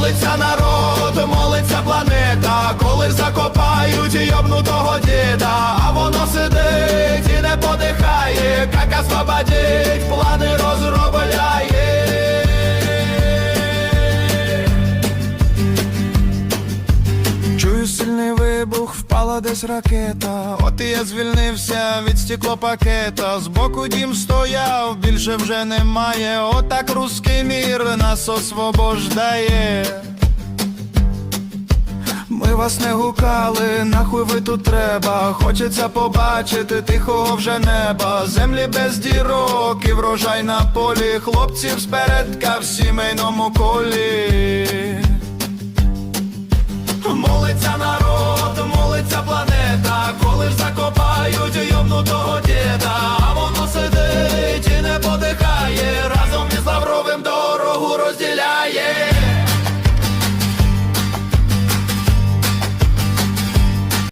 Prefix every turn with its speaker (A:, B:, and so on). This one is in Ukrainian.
A: Молиться народ, молиться планета, коли закопають йобнутого діда, а воно сидить і не подихає, кака освободить, вибух, впала десь ракета. От і я звільнився від стіклопакета. Збоку дім стояв, більше вже немає. Отак руський мір нас освобождає. Ми вас не гукали, нахуй ви тут треба. Хочеться побачити тихого вже неба. Землі без дірок і врожай на полі. Хлопців спередка в сімейному колі. Молиться на